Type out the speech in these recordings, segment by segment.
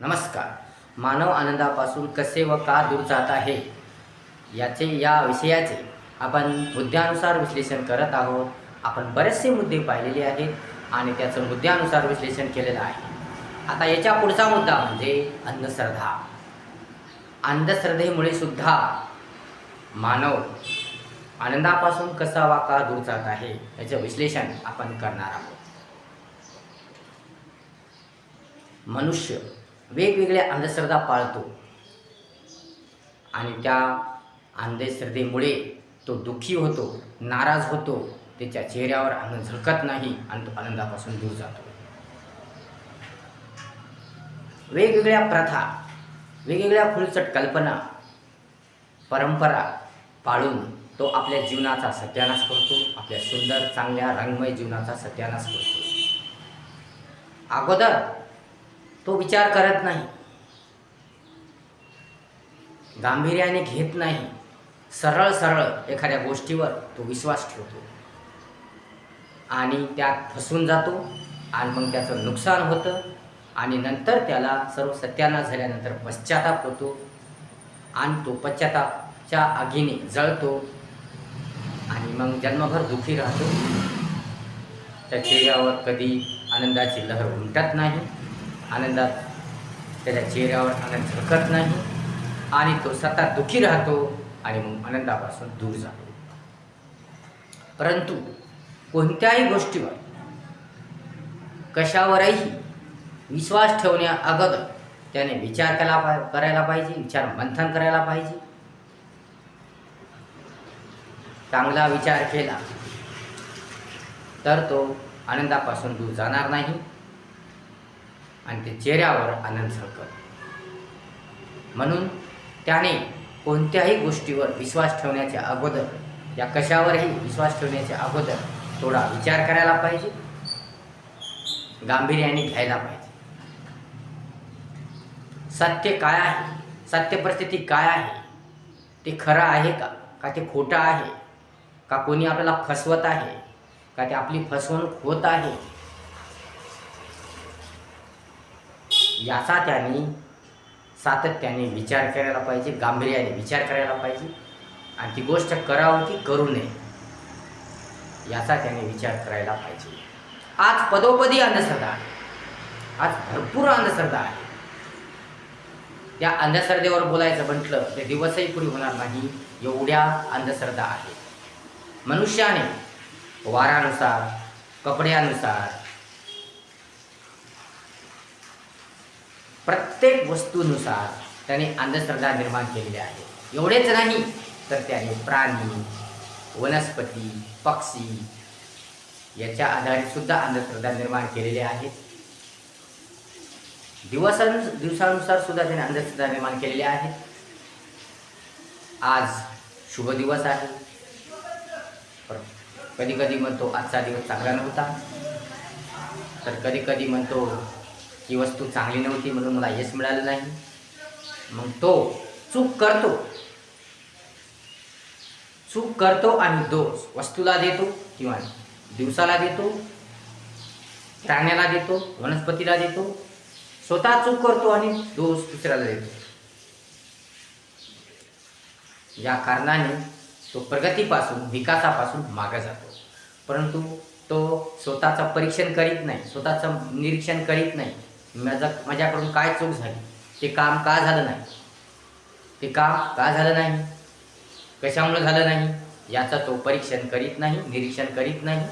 नमस्कार. मानव आनंदापासून कसे व का दूर जात आहे? याचे या विषयाचे आपण मुद्द्यानुसार विश्लेषण करत आहोत. आपण बरेचसे मुद्दे पाहिलेले आहेत आणि त्याचं मुद्द्यानुसार विश्लेषण केलेलं आहे. आता याच्या पुढचा मुद्दा म्हणजे अंधश्रद्धा. अंधश्रद्धेमुळे सुद्धा मानव आनंदापासून कसा वा का दूर जात आहे याचं विश्लेषण आपण करणार आहोत. मनुष्य वेगवेगळ्या अंधश्रद्धा पाळतो. आणि त्या अंधश्रद्धेमुळे तो दुःखी होतो नाराज होतो त्याच्या चेहऱ्यावर आनंद झळकत नाही आणि तो आनंदापासून दूर जातो. वेगवेगळ्या प्रथा वेगवेगळ्या फुलचट कल्पना परंपरा पाळून तो आपल्या जीवनाचा सत्यानाश करतो आपल्या सुंदर चांगल्या रंगमय जीवनाचा सत्यानाश करतो. अगोदर तो विचार करत नाही. गांभीर्याने घेत नाही. सरळ सरळ एखाद्या गोष्टीवर तो विश्वास ठेवतो. आणि त्यात फसून जातो आणि मग त्याचं नुकसान होतं आणि नंतर त्याला सर्व सत्यानाश झाल्यानंतर पश्चाताप होतो आणि तो पश्चातापच्या आगीने जळतो आणि मग जन्मभर दुखी राहतो. त्या चेहऱ्यावर कधी आनंदाची लहर उमटत नाही. आनंदात. त्याच्या चेहऱ्यावर आनंद झळकत नाही आणि तो सतत दुःखी राहतो आणि मग आनंदापासून दूर जातो. परंतु कोणत्याही गोष्टीवर कशावरही विश्वास ठेवण्या अगोदर त्याने विचार केला पा करायला पाहिजे विचार मंथन करायला पाहिजे. चांगला विचार केला तर तो आनंदापासून दूर जाणार नाही. आणि ते चेहऱ्यावर आनंद झळकत. म्हणून त्याने कोणत्याही गोष्टीवर विश्वास ठेवण्याच्या अगोदर या कशावरही विश्वास ठेवण्याच्या अगोदर थोडा विचार करायला पाहिजे. गांभीर्याने घ्यायला पाहिजे. सत्य काय आहे? सत्य परिस्थिती काय आहे? ते खरं आहे का? का ते खोटं आहे? का कोणी आपल्याला फसवत आहे? का ते आपली फसवणूक होत आहे? याचा त्याने सातत्याने विचार करायला पाहिजे गांभीर्याने विचार करायला पाहिजे. आणि ती गोष्ट करावं की करू नये याचा त्याने विचार करायला पाहिजे. आज पदोपदी अंधश्रद्धा आहे. आज भरपूर अंधश्रद्धा आहे. त्या अंधश्रद्धेवर बोलायचं म्हटलं ते दिवसही पुरी होणार नाही. एवढ्या अंधश्रद्धा आहे. मनुष्याने वारानुसार कपड्यानुसार प्रत्येक वस्तूनुसार त्याने अंधश्रद्धा निर्माण केलेली आहे. एवढेच नाही तर त्याने प्राणी वनस्पती पक्षी याच्या आधारे सुद्धा अंधश्रद्धा निर्माण केलेल्या आहेत. दिवसानु दिवसानुसार सुद्धा त्याने अंधश्रद्धा निर्माण केलेल्या आहेत. आज शुभ दिवस आहे. कधी कधी म्हणतो आजचा दिवस चांगला नव्हता. तर कधी कधी म्हणतो ही वस्तू चांगली नव्हती म्हणून मला यश मिळालं नाही. मग तो चूक करतो. चूक करतो आणि दोष वस्तूला देतो किंवा दिवसाला देतो प्राण्याला देतो वनस्पतीला देतो. स्वतः चूक करतो आणि दोष दुसऱ्याला देतो. या कारणाने तो प्रगतीपासून विकासापासून मागे जातो. परंतु तो स्वतःचं परीक्षण करीत नाही स्वतःचं निरीक्षण करीत नाही. माझं माझ्याकडून काय चूक झाली? ते काम का झालं नाही? ते काम का झालं नाही? कशामुळे झालं नाही? याचं तो परीक्षण करीत नाही निरीक्षण करीत नाही.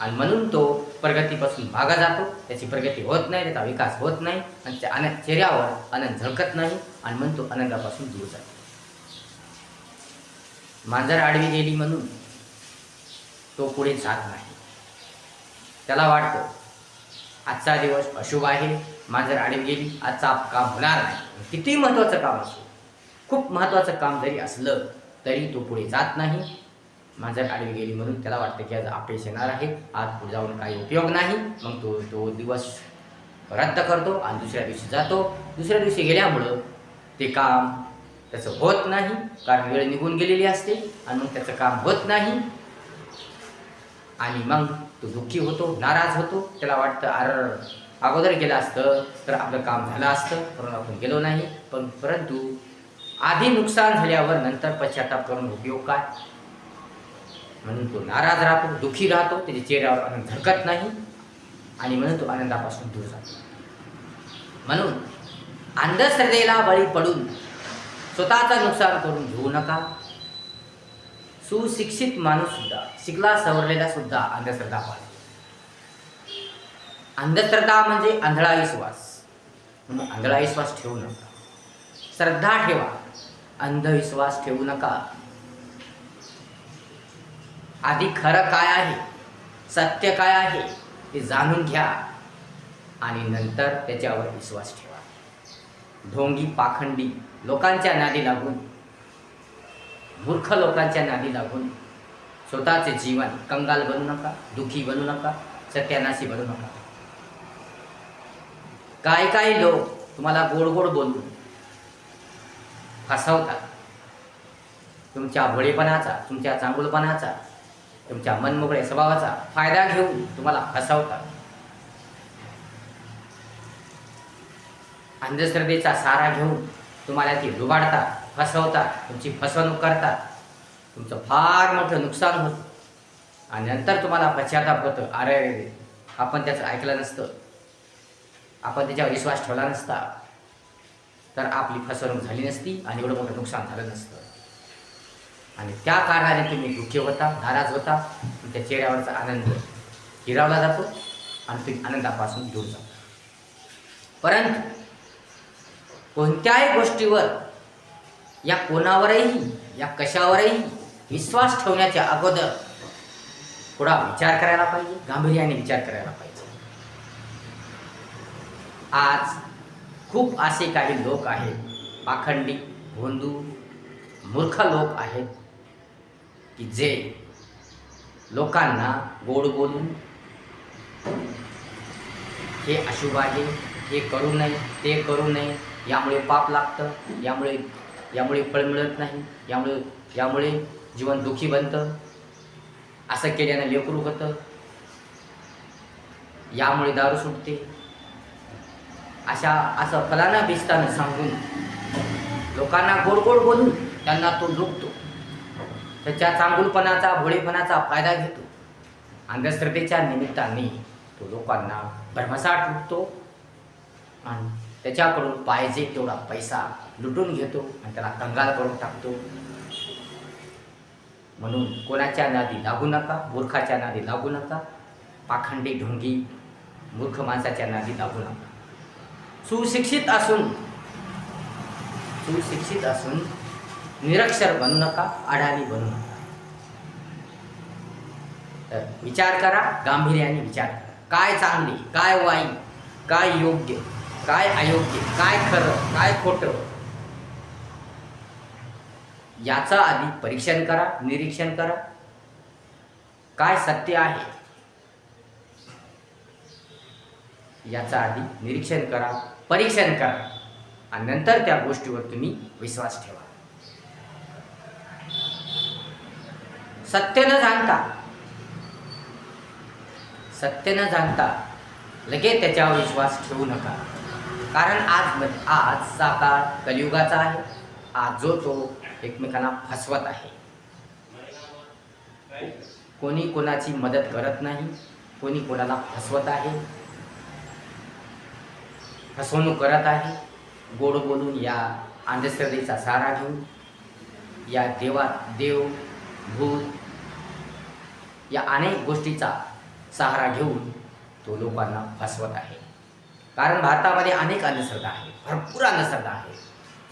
आणि म्हणून तो प्रगतीपासून भागा जातो. त्याची प्रगती होत नाही त्याचा विकास होत नाही. आणि त्या आनंद चेहऱ्यावर आनंद झळकत नाही. आणि म्हणून तो आनंदापासून दूर जातो. मांजर आडवी गेली म्हणून तो पुढे जात नाही. त्याला वाटतं आजचा दिवस अशुभ आहे. मांजर आडवी गेली आजचा काम होणार नाही. कितीही महत्त्वाचं काम असो. खूप महत्त्वाचं काम जरी असलं तरी तो पुढे जात नाही. मांजर आडवी गेली म्हणून त्याला वाटतं की आज अपयश येणार आहे. आज पुढे जाऊन काही उपयोग नाही. मग तो तो दिवस रद्द करतो आणि दुसऱ्या दिवशी जातो. दुसऱ्या दिवशी गेल्यामुळं ते काम त्याचं होत नाही. कारण वेळ निघून गेलेली असते आणि मग त्याचं काम होत नाही. आणि मग तो दुःखी होतो नाराज होतो. त्याला वाटतं अर अगोदर गेलं असतं तर आपलं काम झालं असतं म्हणून आपण गेलो नाही. पण परंतु आधी नुकसान झाल्यावर नंतर पश्चाताप करून उपयोग काय? म्हणून तो नाराज राहतो दुःखी राहतो त्याच्या चेहऱ्यावर आनंद झळकत नाही आणि म्हणून तो आनंदापासून दूर जातो. म्हणून अंधश्रद्धेला बळी पडून स्वतःचं नुकसान करून घेऊ नका. सुशिक्षित माणूस सुद्धा शिकला सवरलेला सुद्धा अंधश्रद्धा पाळतो. अंधश्रद्धा म्हणजे आंधळा विश्वास. म्हणून आंधळा विश्वास ठेवू नका. श्रद्धा ठेवा. अंधविश्वास ठेवू नका. आधी खरं काय आहे? सत्य काय आहे? ते जाणून घ्या. आणि नंतर त्याच्यावर विश्वास ठेवा. ढोंगी पाखंडी लोकांच्या नादी लागून मूर्ख लोकांच्या नादी लागून स्वतःचे जीवन कंगाल बनू नका दुखी बनू नका सत्यानाशी बनू नका. काही काही लोक तुम्हाला गोड गोड बोलून फसवतात. तुमच्या भोळेपणाचा तुमच्या चांगुलपणाचा तुमच्या मनमोकळ्या स्वभावाचा फायदा घेऊन तुम्हाला फसवतात. अंधश्रद्धेचा सारा घेऊन तुम्हाला ती लुबाडतात फसवतात तुमची फसवणूक करतात. तुमचं फार मोठं नुकसान होतं. आणि नंतर तुम्हाला पश्चाताप होतं. अरे, आपण त्याचं ऐकलं नसतं. आपण त्याच्यावर विश्वास ठेवला नसता तर आपली फसवणूक झाली नसती आणि एवढं मोठं नुकसान झालं नसतं. आणि त्या कारणाने तुम्ही दुःखी होता नाराज होता तुमच्या चेहऱ्यावरचा आनंद हिरावला जातो आणि तुम्ही आनंदापासून दूर जाता. परंतु कोणत्याही गोष्टीवर या कोणावरही या कशावरही विश्वास ठेवण्याच्या अगोदर थोडा विचार करायला पाहिजे गांभीर्याने विचार करायला पाहिजे. आज खूप असे काही लोक आहेत पाखंडी भोंदू मूर्ख लोक आहेत की जे लोकांना गोड बोलून हे अशुभ आहे हे करू नये ते करू नये यामुळे पाप लागतं यामुळे यामुळे फळ मिळत नाही यामुळे यामुळे जीवन दुःखी बनतं. असं केल्यानं लेकरू होतं. यामुळे दारू सुटते. अशा असं फलाना भिजतानं सांगून लोकांना गोड गोड बोलून त्यांना तो लुकतो त्याच्या चांगुलपणाचा भोळेपणाचा फायदा घेतो. अंधश्रद्धेच्या निमित्ताने तो लोकांना भरमसाट लुटतो आणि त्याच्याकडून पाहिजे तेवढा पैसा लुटून घेतो आणि त्याला कंगाल करून टाकतो. म्हणून कोणाच्या नादी लागू नका मूर्खाच्या नादी लागू नका. पाखंडी ढोंगी मूर्ख माणसाच्या नादी लागू नका. सुशिक्षित असून सुशिक्षित असून निरक्षर बनू नका अडाणी बनू नका. तर विचार करा गांभीर्याने विचार करा. काय चांगली काय वाईट काय योग्य काय अयोग्य काय खरं काय खोटं? याचा आधी परीक्षण करा निरीक्षण करा. काय सत्य आहे? याचा आधी निरीक्षण करा. परीक्षण करा. आणि नंतर त्या गोष्टीवर तुम्ही विश्वास ठेवा. सत्य न जाणता सत्य न जाणता लगेच त्याच्यावर विश्वास ठेवू नका. कारण आज आजचा काळ कलियुगाचा आहे. आज जो तो एकमेकांना फसवत आहे. कोणी कोणाची मदत करत नाही कोणी कोणाला फसवत आहे. फसवणूक करत आहे. गोड बोलून या अंधश्रद्धेचा सारा घेऊन या देवात देव भूत या अनेक गोष्टीचा सहारा घेऊन तो लोकांना फसवत आहे. कारण भारतामध्ये अनेक अंधश्रद्धा आहे भरपूर अंधश्रद्धा आहे.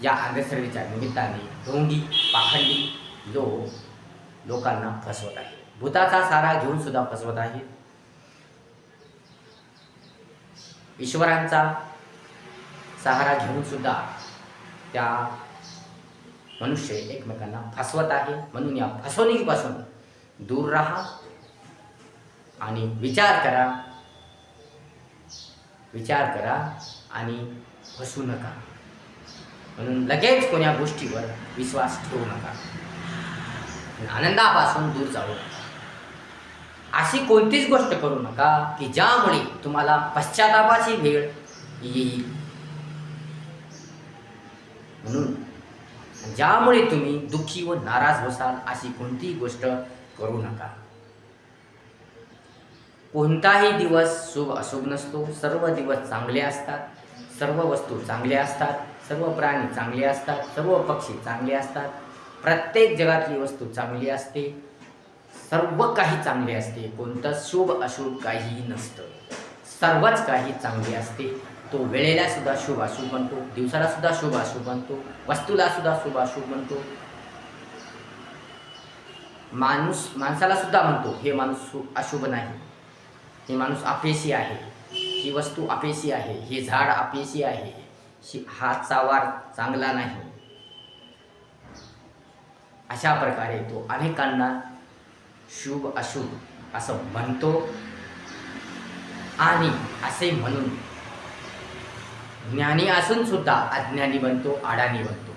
या अंधश्रद्धेच्या निमित्ताने ढोंगी पाखंडी लोक लोकांना फसवत आहे भूताचा सारा घेऊन सुद्धा फसवत आहे ईश्वरांचा सहारा घेऊन सुद्धा त्या मनुष्य एकमेकांना फसवत आहे. म्हणून या फसवणुकीपासून दूर राहा आणि विचार करा. विचार करा आणि फसू नका. म्हणून लगेच कोण्या गोष्टीवर विश्वास ठेवू नका. आनंदापासून दूर जाऊ. नका अशी कोणतीच गोष्ट करू नका की ज्यामुळे तुम्हाला पश्चातापाची वेळ येईल. म्हणून. ज्यामुळे तुम्ही दुःखी व नाराज बसाल अशी कोणतीही गोष्ट करू नका. कोणताही दिवस शुभ अशुभ नसतो. सर्व दिवस चांगले असतात. सर्व वस्तू चांगल्या असतात. सर्व प्राणी चांगले असतात. सर्व पक्षी चांगले असतात. प्रत्येक जगातली वस्तू चांगली असते. सर्व काही चांगले असते. कोणतं शुभ अशुभ काहीही नसतं. सर्वच काही चांगले असते. तो वेळेला सुद्धा शुभ अशुभ म्हणतो दिवसाला सुद्धा शुभ अशुभ म्हणतो वस्तूला सुद्धा शुभ अशुभ म्हणतो माणूस माणसाला सुद्धा म्हणतो हे माणूस अशुभ नाही. हे माणूस अपयशी आहे. ही वस्तू अपयशी आहे. हे झाड अपयशी आहे. शी- वार चांगला नाही. अशा प्रकारे तो अनेकांना शुभ अशुभ असं म्हणतो. आणि असे म्हणून ज्ञानी असून सुद्धा अज्ञानी बनतो अडाणी बनतो.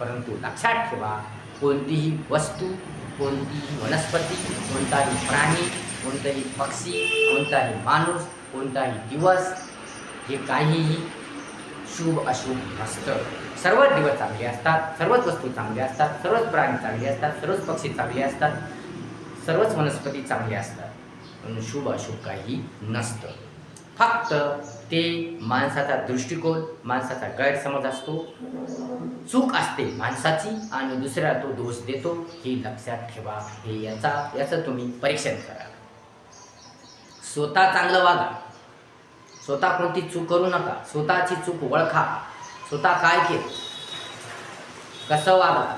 परंतु लक्षात ठेवा कोणतीही वस्तू कोणतीही वनस्पती कोणताही प्राणी कोणताही पक्षी कोणताही माणूस कोणताही दिवस हे काहीही शुभ अशुभ नसतं. सर्वच दिवस चांगले असतात सर्वच वस्तू चांगल्या असतात सर्वच प्राणी चांगले असतात सर्वच पक्षी चांगले असतात सर्वच वनस्पती चांगले असतात. म्हणून शुभ अशुभ काही नसतं. फक्त ते माणसाचा दृष्टिकोन माणसाचा गैरसमज असतो. चूक असते माणसाची आणि दुसऱ्या तो दोष देतो. हे लक्षात ठेवा हे याचा याचं तुम्ही परीक्षण करा. स्वतः चांगलं वागा. स्वतः कोणती चूक करू नका. स्वतःची चूक ओळखा. स्वतः काय केलं? कसं वागला?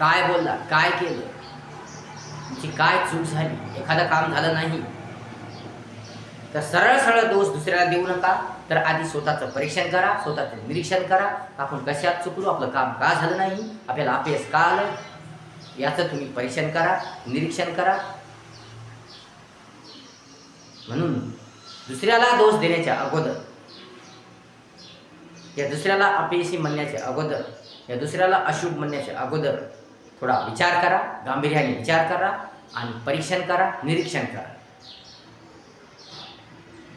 काय बोलला? काय केलं? तुमची काय चूक झाली? एखादं काम झालं नाही. तर सरळ सरळ दोष दुसऱ्याला देऊ नका. तर आधी स्वतःचं परीक्षण करा स्वतःचं निरीक्षण करा. आपण कशात चुकलो आपलं काम का झालं नाही? आपल्याला अपयश का आलं? याचं तुम्ही परीक्षण करा निरीक्षण करा. म्हणून दुसऱ्याला दोष देण्याच्या अगोदर या दुसऱ्याला अपयशी म्हणण्याच्या अगोदर या दुसऱ्याला अशुभ म्हणण्याच्या अगोदर थोडा विचार करा गांभीर्याने विचार करा आणि परीक्षण करा निरीक्षण करा.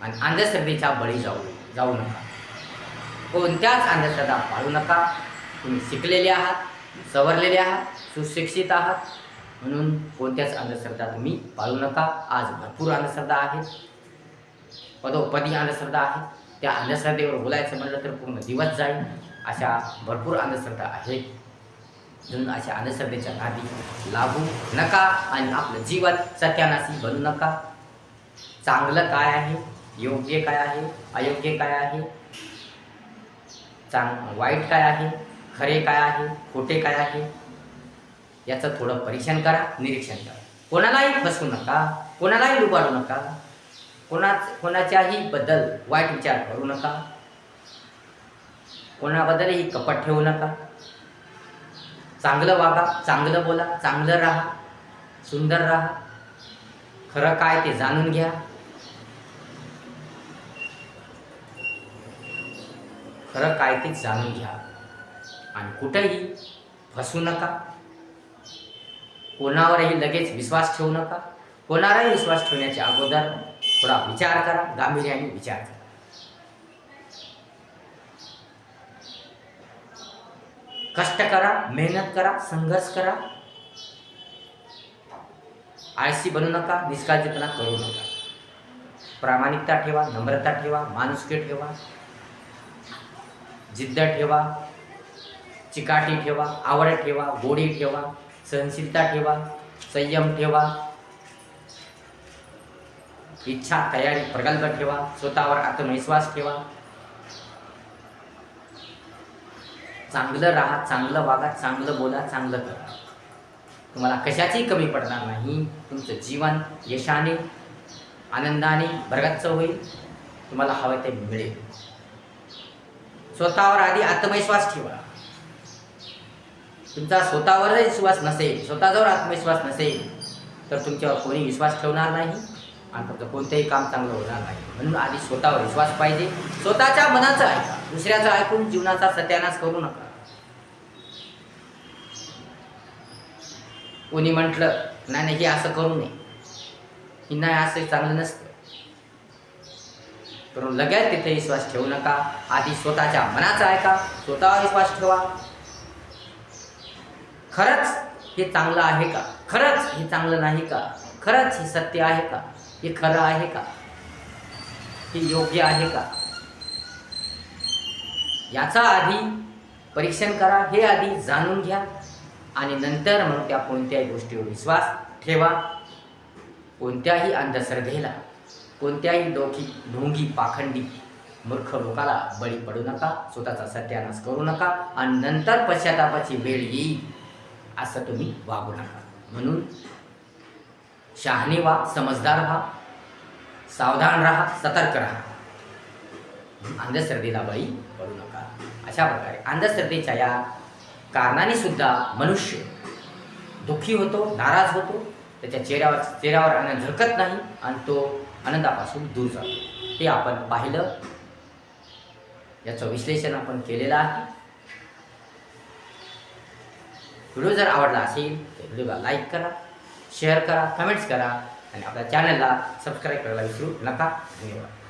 आणि अंधश्रद्धेच्या बळी जाऊ जाऊ नका. कोणत्याच अंधश्रद्धा पाळू नका. तुम्ही शिकलेले आहात सवरलेले आहात सुशिक्षित आहात. म्हणून कोणत्याच अंधश्रद्धा तुम्ही पाळू नका. आज भरपूर अंधश्रद्धा आहेत पदोपदी अंधश्रद्धा आहेत त्या अंधश्रद्धेवर बोलायचं म्हणलं तर पूर्ण दिवस जाईल. अशा भरपूर अंधश्रद्धा आहेत म्हणून अशा अंधश्रद्धेच्या नादी लागू नका आणि आपलं जीवन सत्यानाशी बनू नका. चांगलं काय आहे? योग्य काय आहे? अयोग्य काय आहे? चांग वाईट काय आहे? खरे काय आहे? खोटे काय आहे? याचं थोडं परीक्षण करा निरीक्षण करा. कोणालाही फसवू नका कोणालाही लुबाडू नका. कोणा कोणाच्याही बद्दल वाईट विचार करू नका. कोणाबद्दलही कपट ठेवू नका. चांगलं वागा चांगलं बोला चांगलं राहा सुंदर राहा. खरं काय ते जाणून घ्या. खरं काय ते जाणून घ्या. आणि कुठंही फसू नका. कोणावरही लगेच विश्वास ठेवू नका. कोणालाही विश्वास ठेवण्याच्या अगोदर थोडा विचार करा गांभीर्याने विचार करा. कष्ट करा मेहनत करा संघर्ष करा. आळशी बनू नका निष्काळजीपणा करू नका. प्रामाणिकता ठेवा नम्रता ठेवा माणुसकी ठेवा. जिद्द ठेवा चिकाटी ठेवा आवड ठेवा गोडी ठेवा सहनशीलता ठेवा संयम ठेवा इच्छा तयारी प्रगल्भ ठेवा स्वतःवर आत्मविश्वास ठेवा. चांगलं राहा चांगलं वागा चांगलं बोला चांगलं करा. तुम्हाला कशाचीही कमी पडणार नाही. तुमचं जीवन यशाने आनंदाने भरगच्च होईल. तुम्हाला हवं ते मिळेल. स्वतःवर आधी आत्मविश्वास ठेवा. तुमचा स्वतःवरही विश्वास नसेल स्वतःजवळ आत्मविश्वास नसेल तर तुमच्यावर कोणी विश्वास ठेवणार नाही आणि तुमचं कोणतंही काम चांगलं होणार नाही. म्हणून आधी स्वतःवर विश्वास पाहिजे. स्वतःच्या मनाचं ऐका. दुसऱ्याचं ऐकून जीवनाचा सत्यानाश करू नका. कोणी म्हटलं नाही नाही हे असं करू नये. की नाही असं चांगलं नसतं. पण लगेच तिथे विश्वास ठेवू नका. आधी स्वतःच्या मनाचा ऐका स्वतःवर विश्वास ठेवा. खरंच हे चांगलं आहे का? खरंच हे चांगलं नाही का? खरंच हे सत्य आहे का? हे खरं आहे का? हे योग्य आहे का? याचा आधी परीक्षण करा हे आधी जाणून घ्या आणि नंतर मग त्या कोणत्याही गोष्टीवर विश्वास ठेवा. कोणत्याही अंधश्रद्धेला. कोणत्याही डोकी ढोंगी पाखंडी मूर्ख लोकाला बळी पडू नका स्वतःचा सत्यानाश करू नका आणि नंतर पश्चातापाची वेळ येईल असं तुम्ही वागू नका. म्हणून शहाणे व्हा समजदार व्हा सावधान राहा सतर्क राहा. अंधश्रद्धेला बळी पडू नका. अशा प्रकारे अंधश्रद्धेच्या या कारणाने सुद्धा मनुष्य दुःखी होतो नाराज होतो त्याच्या चेहऱ्यावर चेहऱ्यावर अन्न झरकत नाही आणि तो आनंदापासून दूर जातो. ते आपण पाहिलं. याचं विश्लेषण आपण केलेलं आहे. व्हिडिओ जर आवडला असेल तर व्हिडिओला लाईक करा शेअर करा कमेंट्स करा आणि आपल्या चॅनलला सबस्क्राईब करायला विसरू नका. धन्यवाद.